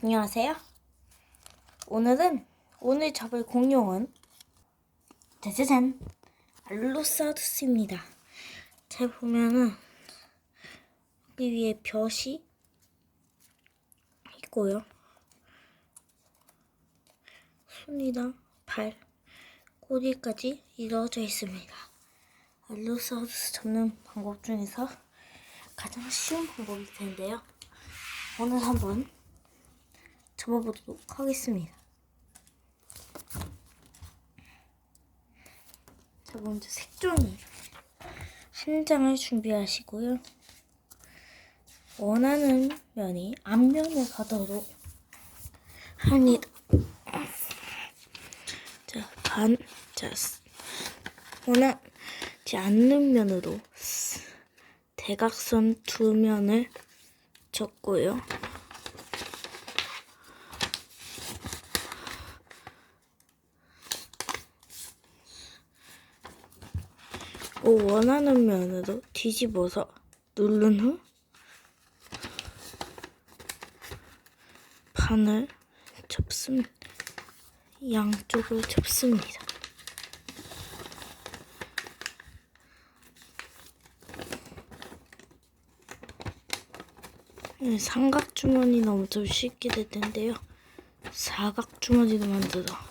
안녕하세요. 오늘은 오늘 잡을 공룡은 짜자잔 알로사우루스입니다. 잘 보면은 여기 위에 벼이 있고요. 손이랑 발, 꼬리까지 이루어져 있습니다. 알로사우루스 잡는 방법 중에서 가장 쉬운 방법일 텐데요. 오늘 한번 접어보도록 하겠습니다. 자, 먼저 색종이 한 장을 준비하시고요. 원하는 면이 앞면을 가도록 합니다. 자, 반, 자, 스- 원하지 않는 면으로 스- 대각선 두 면을 접고요. 오, 원하는 면으로 뒤집어서 누른 후 판을 접습니다. 양쪽을 접습니다. 네, 삼각 주머니는 엄청 쉽게 될 텐데요. 사각 주머니도 만들어.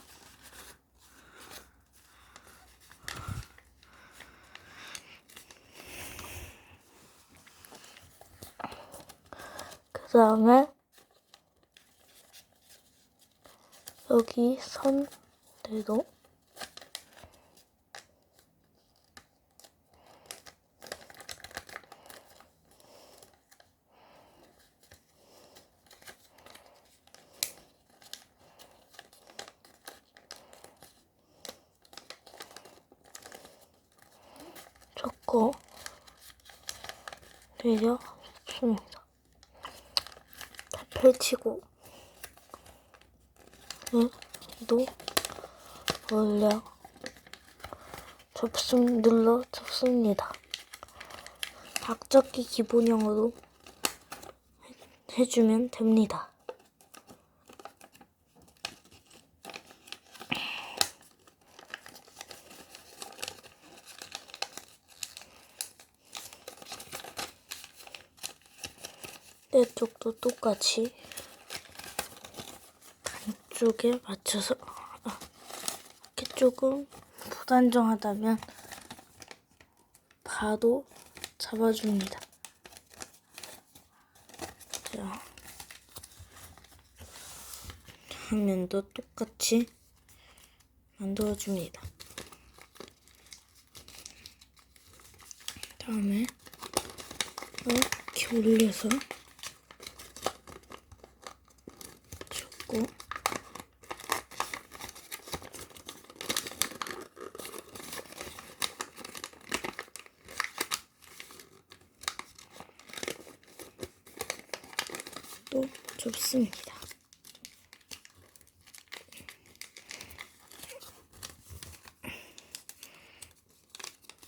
그 다음에 여기 선대로 접고 내려줍니다. 다 펼치고 또 올려 접습 눌러 접습니다. 각접기 기본형으로 해- 해주면 됩니다. 쪽도 똑같이 반쪽에 맞춰서 아, 이렇게 조금 불안정하다면 바로 잡아줍니다. 자, 화면도 똑같이 만들어줍니다. 다음에 이렇게 올려서 줬고 또 좁습니다.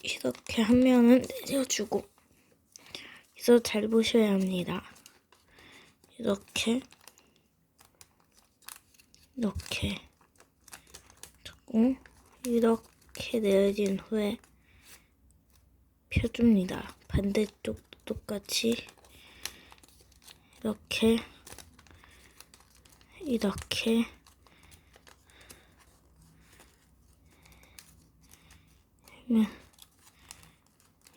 이렇게 한 면은 내려주고 그래서 잘 보셔야 합니다. 이렇게 이렇게 자꾸 이렇게 내려진 후에 펴줍니다. 반대쪽도 똑같이 이렇게 이렇게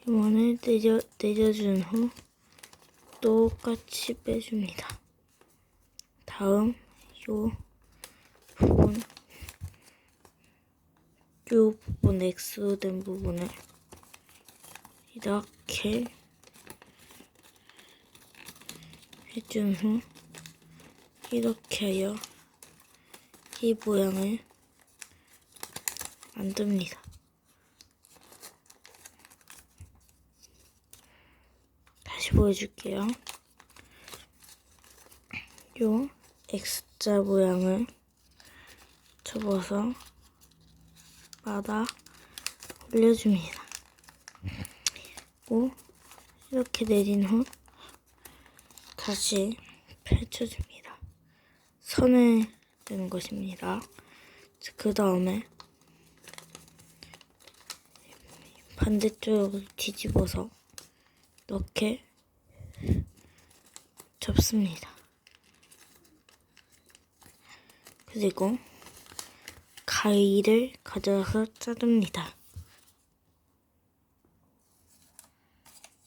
이번에 내려 내려준 후 똑같이 빼줍니다. 다음 요 부분 요 부분 X로 된 부분을 이렇게 해준 후 이렇게 하여 이 모양을 만듭니다. 다시 보여줄게요. 요 X자 모양을 접어서 마다 올려줍니다. 그리고 이렇게 내린 후 다시 펼쳐줍니다. 선을 것입니다. 그 다음에 반대쪽을 뒤집어서 이렇게 접습니다. 그리고 가위를 가져와서 자릅니다.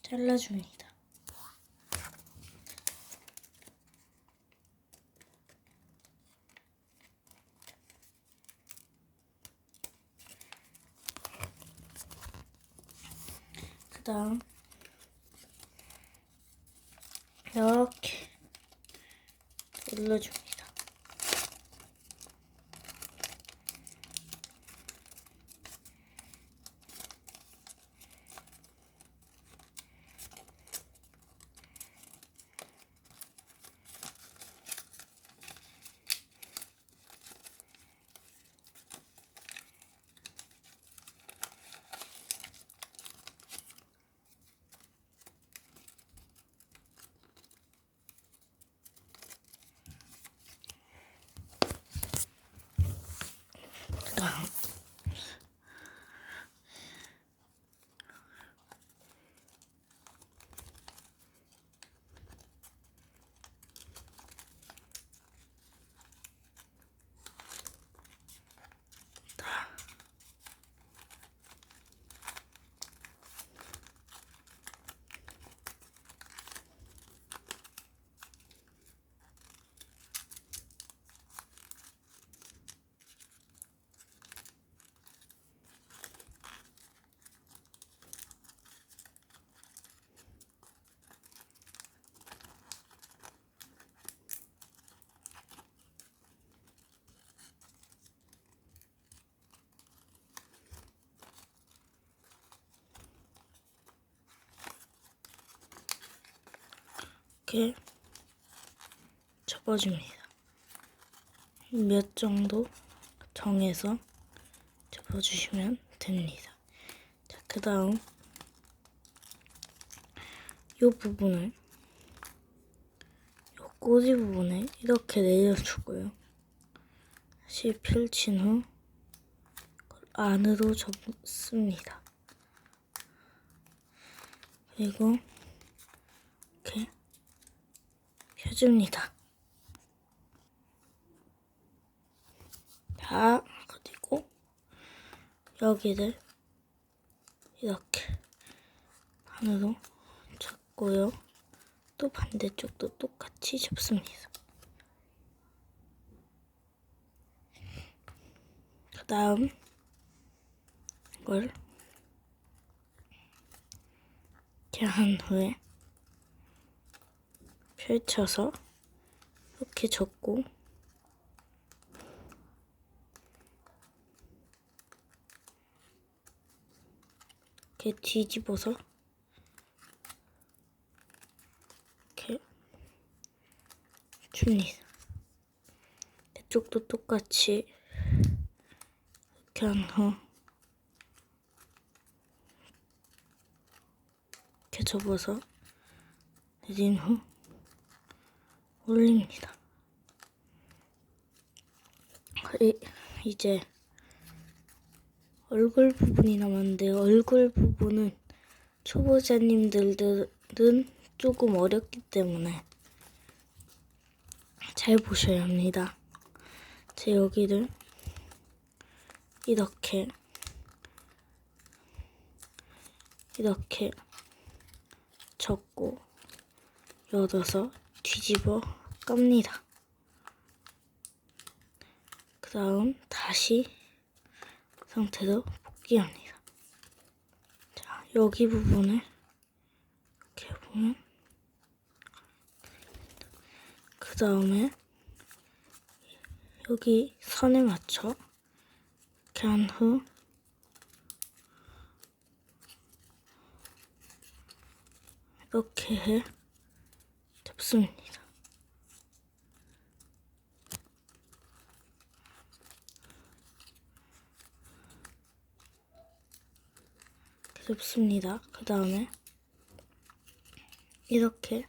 잘라줍니다. 그 다음 이렇게 눌러줍니다. 그 이렇게 접어줍니다. 몇 정도 정해서 접어주시면 됩니다. 자, 그 다음 이 부분을 요 꼬리 부분에 이렇게 내려주고요. 다시 펼친 후 안으로 접습니다. 그리고 이렇게 펴줍니다. 자, 그리고 여기를 이렇게 안으로 접고요. 또 반대쪽도 똑같이 접습니다. 그 다음 이걸 이렇게 한 후에 펼쳐서 이렇게 접고. 이렇게 뒤집어서 이렇게 줍니다. 이쪽도 똑같이 이렇게 한 후. 이렇게 접어서 내린 후 올립니다. 이- 이제 얼굴 부분이 남았는데 얼굴 부분은 초보자님들은 조금 어렵기 때문에 잘 보셔야 합니다. 제 여기를 이렇게 이렇게 접고 열어서 뒤집어 깝니다. 그 다음 다시 상태로 복귀합니다. 자, 여기 부분을 이렇게 보면 그 다음에 여기 선에 맞춰 이렇게 한 후 이렇게 해 접습니다. 이렇게 접습니다. 그 다음에 이렇게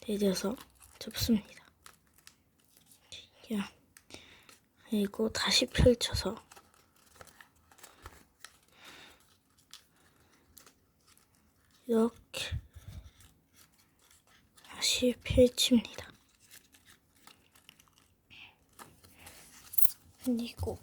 내려서 접습니다. 그리고 다시 펼쳐서 이렇게 다시 펼칩니다. 그리고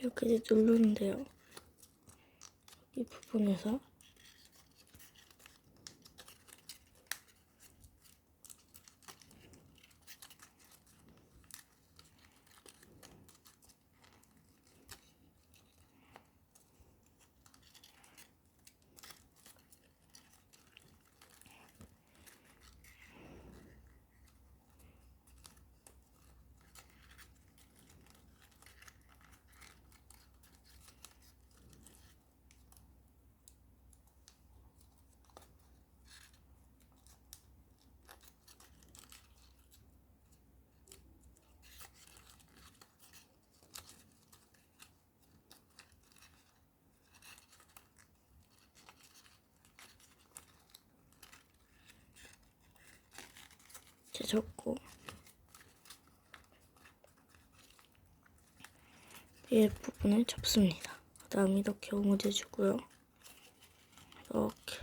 이렇게 누르는데요. 이 부분에서 제 접고 이 부분을 접습니다. 그 다음 이렇게 오므려주고요. 이렇게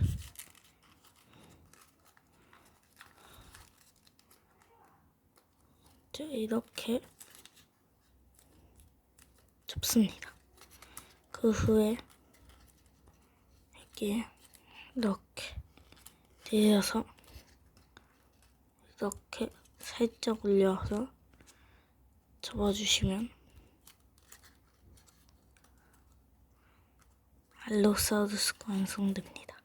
자, 이렇게 접습니다. 그 후에 이렇게 이렇게 내려서 이렇게 살짝 올려서 접어주시면 알로사우루스가 완성됩니다.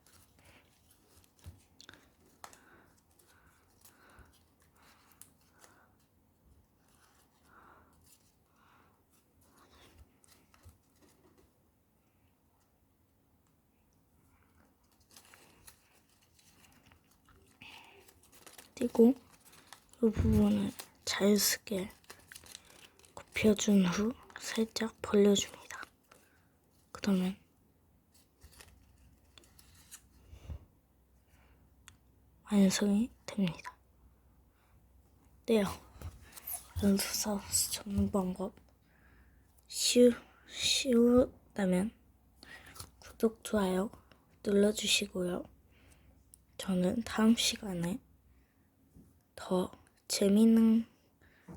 그리고 이 부분을 자유스게 굽혀준 후 살짝 벌려줍니다. 그러면 완성이 됩니다. 네요. 연수사우스 접는 방법 쉬우, 쉬우다면 구독, 좋아요 눌러주시고요. 저는 다음 시간에 더 재미있는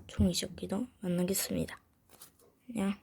종이접기도 만나겠습니다. 안녕.